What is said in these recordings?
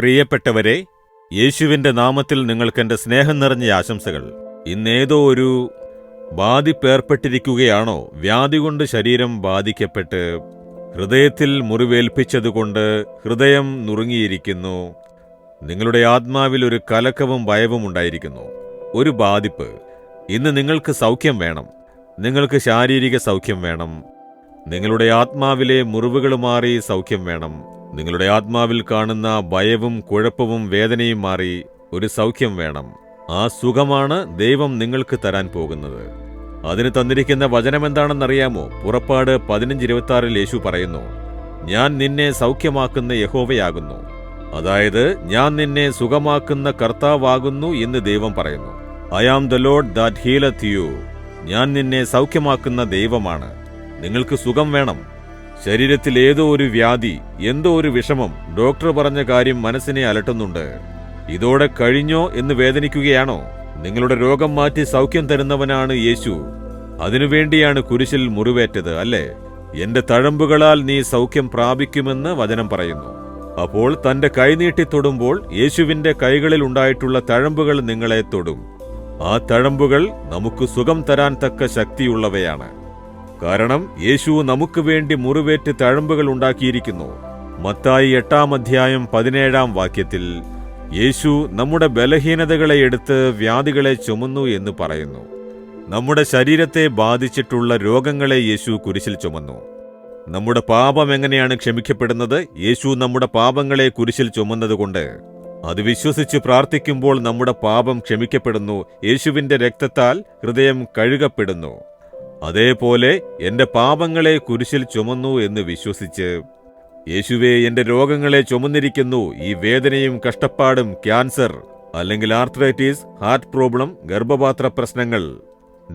പ്രിയപ്പെട്ടവരെ യേശുവിന്റെ നാമത്തിൽ നിങ്ങൾക്ക് എന്റെ സ്നേഹം നിറഞ്ഞ ആശംസകൾ. ഇന്നേതോ ഒരു ബാധിപ്പേർപ്പെട്ടിരിക്കുകയാണോ? വ്യാധി കൊണ്ട് ശരീരം ബാധിക്കപ്പെട്ട് ഹൃദയത്തിൽ മുറിവേൽപ്പിച്ചതുകൊണ്ട് ഹൃദയം നുറുങ്ങിയിരിക്കുന്നു. നിങ്ങളുടെ ആത്മാവിൽ ഒരു കലക്കവും ഭയവും ഉണ്ടായിരിക്കുന്നു. ഒരു ബാധിപ്പ്. ഇന്ന് നിങ്ങൾക്ക് സൗഖ്യം വേണം. നിങ്ങൾക്ക് ശാരീരിക സൗഖ്യം വേണം. നിങ്ങളുടെ ആത്മാവിലെ മുറിവുകൾ മാറി സൗഖ്യം വേണം. നിങ്ങളുടെ ആത്മാവിൽ കാണുന്ന ഭയവും കുഴപ്പവും വേദനയും മാറി ഒരു സൗഖ്യം വേണം. ആ സുഖമാണ് ദൈവം നിങ്ങൾക്ക് തരാൻ പോകുന്നത്. അതിന് തന്നിരിക്കുന്ന വചനം എന്താണെന്നറിയാമോ? പുറപ്പാട് പതിനഞ്ച് ഇരുപത്തി ആറിൽ യേശു പറയുന്നു ഞാൻ നിന്നെ സൗഖ്യമാക്കുന്ന യഹോവയാകുന്നു. അതായത് ഞാൻ നിന്നെ സുഖമാക്കുന്ന കർത്താവാകുന്നു എന്ന് ദൈവം പറയുന്നു. I am the lord that healeth you ഞാൻ നിന്നെ സൗഖ്യമാക്കുന്ന ദൈവമാണ്. നിങ്ങൾക്ക് സുഖം വേണം. ശരീരത്തിൽ ഏതോ ഒരു വ്യാധി എന്തോ ഒരു വിഷമം ഡോക്ടർ പറഞ്ഞ കാര്യം മനസ്സിനെ അലട്ടുന്നുണ്ട്. ഇതോടെ കഴിഞ്ഞോ എന്ന് വേദനിക്കുകയാണോ? നിങ്ങളുടെ രോഗം മാറ്റി സൗഖ്യം തരുന്നവനാണ് യേശു. അതിനുവേണ്ടിയാണ് കുരിശിൽ മുറിവേറ്റത് അല്ലേ? എന്റെ തഴമ്പുകളാൽ നീ സൗഖ്യം പ്രാപിക്കുമെന്ന് വചനം പറയുന്നു. അപ്പോൾ തന്റെ കൈനീട്ടി തൊടുമ്പോൾ യേശുവിന്റെ കൈകളിൽ ഉണ്ടായിട്ടുള്ള തഴമ്പുകൾ നിങ്ങളെ തൊടും. ആ തഴമ്പുകൾ നമുക്ക് സുഖം തരാൻ തക്ക ശക്തിയുള്ളവയാണ്. കാരണം യേശു നമുക്ക് വേണ്ടി മുറിവേറ്റ് തഴമ്പുകൾ ഉണ്ടാക്കിയിരിക്കുന്നു. മത്തായി എട്ടാം അധ്യായം പതിനേഴാം വാക്യത്തിൽ യേശു നമ്മുടെ ബലഹീനതകളെ എടുത്ത് വ്യാധികളെ ചുമന്നു എന്ന് പറയുന്നു. നമ്മുടെ ശരീരത്തെ ബാധിച്ചിട്ടുള്ള രോഗങ്ങളെ യേശു കുരിശിൽ ചുമന്നു. നമ്മുടെ പാപം എങ്ങനെയാണ് ക്ഷമിക്കപ്പെടുന്നത്? യേശു നമ്മുടെ പാപങ്ങളെ കുരിശിൽ ചുമന്നതുകൊണ്ട്. അത് വിശ്വസിച്ച് പ്രാർത്ഥിക്കുമ്പോൾ നമ്മുടെ പാപം ക്ഷമിക്കപ്പെടുന്നു. യേശുവിന്റെ രക്തത്താൽ ഹൃദയം കഴുകപ്പെടുന്നു. അതേപോലെ എന്റെ പാപങ്ങളെ കുരിശിൽ ചുമന്നു എന്ന് വിശ്വസിച്ച് യേശുവെ എന്റെ രോഗങ്ങളെ ചുമന്നിരിക്കുന്നു. ഈ വേദനയും കഷ്ടപ്പാടും ക്യാൻസർ അല്ലെങ്കിൽ ആർത്രൈറ്റീസ് ഹാർട്ട് പ്രോബ്ലം ഗർഭപാത്ര പ്രശ്നങ്ങൾ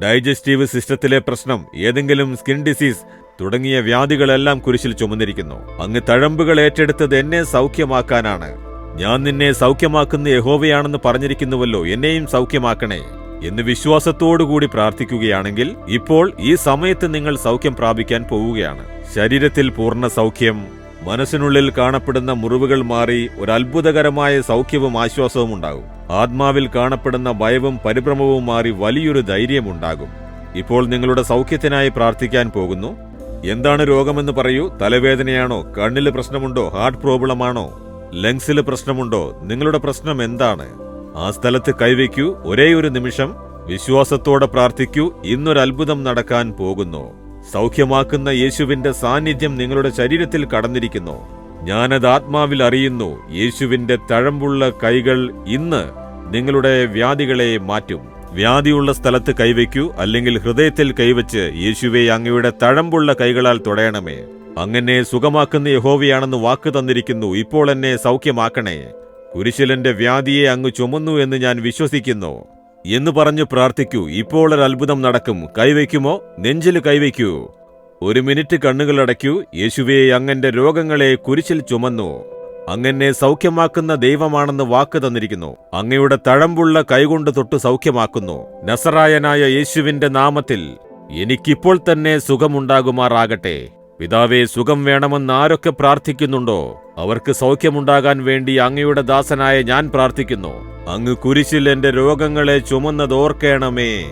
ഡൈജസ്റ്റീവ് സിസ്റ്റത്തിലെ പ്രശ്നം ഏതെങ്കിലും സ്കിൻ ഡിസീസ് തുടങ്ങിയ വ്യാധികളെല്ലാം കുരിശിൽ ചുമന്നിരിക്കുന്നു. അങ്ങ് തഴമ്പുകൾ ഏറ്റെടുത്തത് എന്നെ സൗഖ്യമാക്കാനാണ്. ഞാൻ നിന്നെ സൗഖ്യമാക്കുന്ന യഹോവയാണെന്ന് പറഞ്ഞിരിക്കുന്നുവല്ലോ. എന്നെയും സൗഖ്യമാക്കണേ. എന്ന് വിശ്വാസത്തോടുകൂടി പ്രാർത്ഥിക്കുകയാണെങ്കിൽ ഇപ്പോൾ ഈ സമയത്ത് നിങ്ങൾ സൗഖ്യം പ്രാപിക്കാൻ പോവുകയാണ്. ശരീരത്തിൽ പൂർണ സൗഖ്യം മനസ്സിനുള്ളിൽ കാണപ്പെടുന്ന മുറിവുകൾ മാറി ഒരു അത്ഭുതകരമായ സൗഖ്യവും ആശ്വാസവും ഉണ്ടാകും. ആത്മാവിൽ കാണപ്പെടുന്ന ഭയവും പരിഭ്രമവും മാറി വലിയൊരു ധൈര്യമുണ്ടാകും ഇപ്പോൾ നിങ്ങളുടെ സൗഖ്യത്തിനായി പ്രാർത്ഥിക്കാൻ പോകുന്നു. എന്താണ് രോഗമെന്ന് പറയൂ. തലവേദനയാണോ? കണ്ണിൽ പ്രശ്നമുണ്ടോ? ഹാർട്ട് പ്രോബ്ലമാണോ? ലങ്സിൽ പ്രശ്നമുണ്ടോ? നിങ്ങളുടെ പ്രശ്നം എന്താണ്? ആ സ്ഥലത്ത് കൈവയ്ക്കൂ. ഒരേ ഒരു നിമിഷം വിശ്വാസത്തോടെ പ്രാർത്ഥിക്കൂ. ഇന്നൊരു അത്ഭുതം നടക്കാൻ പോകുന്നു. സൗഖ്യമാക്കുന്ന യേശുവിന്റെ സാന്നിധ്യം നിങ്ങളുടെ ശരീരത്തിൽ കടന്നിരിക്കുന്നു. ഞാനത് ആത്മാവിൽ അറിയുന്നു യേശുവിന്റെ തഴമ്പുള്ള കൈകൾ ഇന്ന് നിങ്ങളുടെ വ്യാധികളെ മാറ്റും. വ്യാധിയുള്ള സ്ഥലത്ത് കൈവയ്ക്കൂ അല്ലെങ്കിൽ ഹൃദയത്തിൽ കൈവച്ച് യേശുവെ അങ്ങയുടെ തഴമ്പുള്ള കൈകളാൽ തുടയണമേ. അങ്ങനെ സുഖമാക്കുന്ന യഹോവയാണെന്ന് വാക്ക് തന്നിരിക്കുന്നു. ഇപ്പോൾ എന്നെ സൗഖ്യമാക്കണേ. കുരിശിലന്റെ വ്യാധിയെ അങ്ങ് ചുമന്നു എന്ന് ഞാൻ വിശ്വസിക്കുന്നു എന്ന് പറഞ്ഞു പ്രാർത്ഥിക്കൂ. ഇപ്പോൾ ഒരു അത്ഭുതം നടക്കും. കൈവയ്ക്കുമോ? നെഞ്ചിൽ കൈവയ്ക്കൂ. ഒരു മിനിറ്റ് കണ്ണുകൾ അടയ്ക്കൂ. യേശുവെ അങ്ങന്റെ രോഗങ്ങളെ കുരിശിൽ ചുമന്നു. അങ്ങനെ സൗഖ്യമാക്കുന്ന ദൈവമാണെന്ന് വാക്ക് തന്നിരിക്കുന്നു. അങ്ങയുടെ തഴമ്പുള്ള കൈകൊണ്ട് തൊട്ട് സൗഖ്യമാക്കുന്നു. നസറായനായ യേശുവിന്റെ നാമത്തിൽ എനിക്കിപ്പോൾ തന്നെ സുഖമുണ്ടാകുമാറാകട്ടെ. പിതാവേ സുഖം വേണമെന്ന് ആരൊക്കെ പ്രാർത്ഥിക്കുന്നുണ്ടോ? അവർക്ക് സൗഖ്യമുണ്ടാകാൻ വേണ്ടി അങ്ങയുടെ ദാസനായ ഞാൻ പ്രാർത്ഥിക്കുന്നു. അങ്ങ് കുരിശിൽ എന്റെ രോഗങ്ങളെ ചുമന്നതോർക്കേണമേ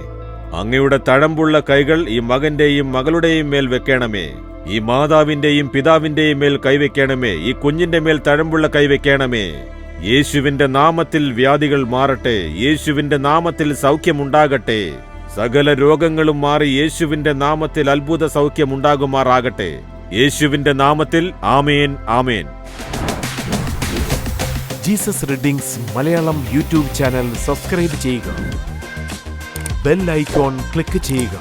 അങ്ങയുടെ തഴമ്പുള്ള കൈകൾ ഈ മകന്റെയും മകളുടെയും മേൽ വെക്കണമേ. ഈ മാതാവിന്റെയും പിതാവിന്റെയും മേൽ കൈവെക്കണമേ. ഈ കുഞ്ഞിന്റെ മേൽ തഴമ്പുള്ള കൈവെക്കണമേ യേശുവിന്റെ നാമത്തിൽ വ്യാധികൾ മാറട്ടെ. യേശുവിന്റെ നാമത്തിൽ സൗഖ്യമുണ്ടാകട്ടെ. സകല രോഗങ്ങളും മാറി യേശുവിന്റെ നാമത്തിൽ അത്ഭുത സൗഖ്യമുണ്ടാകുമാറാകട്ടെ യേശുവിന്റെ നാമത്തിൽ ആമേൻ ആമേൻ. Jesus readings Malayalam YouTube channel subscribe ചെയ്യുക. ബെൽ ഐക്കോൺ ക്ലിക്ക് ചെയ്യുക.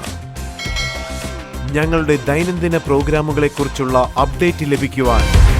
ഞങ്ങളുടെ ദൈനംദിന പ്രോഗ്രാമുകളെക്കുറിച്ചുള്ള അപ്ഡേറ്റ് ലഭിക്കുവാൻ